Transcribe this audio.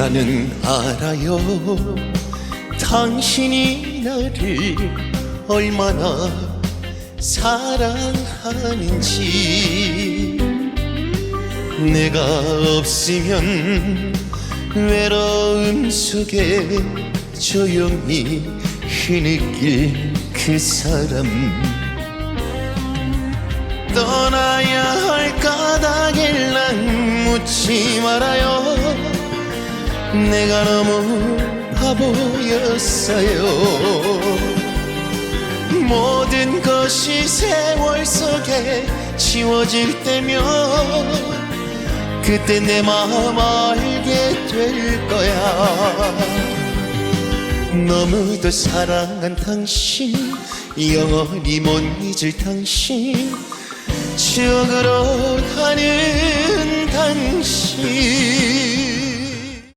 나는 알아요. 당신이 나를 얼마나 사랑하는지. 내가 없으면 외로움 속에 조용히 흐느낄 그 사람. 떠나야 할 까닭일랑 묻지 말아요 내가 너무 바보였어요. 모든 것이 세월 속에 지워질 때면 그때 내 마음 알게 될 거야. 너무도 사랑한 당신 영원히 못 잊을 당신 추억으로 가는 당신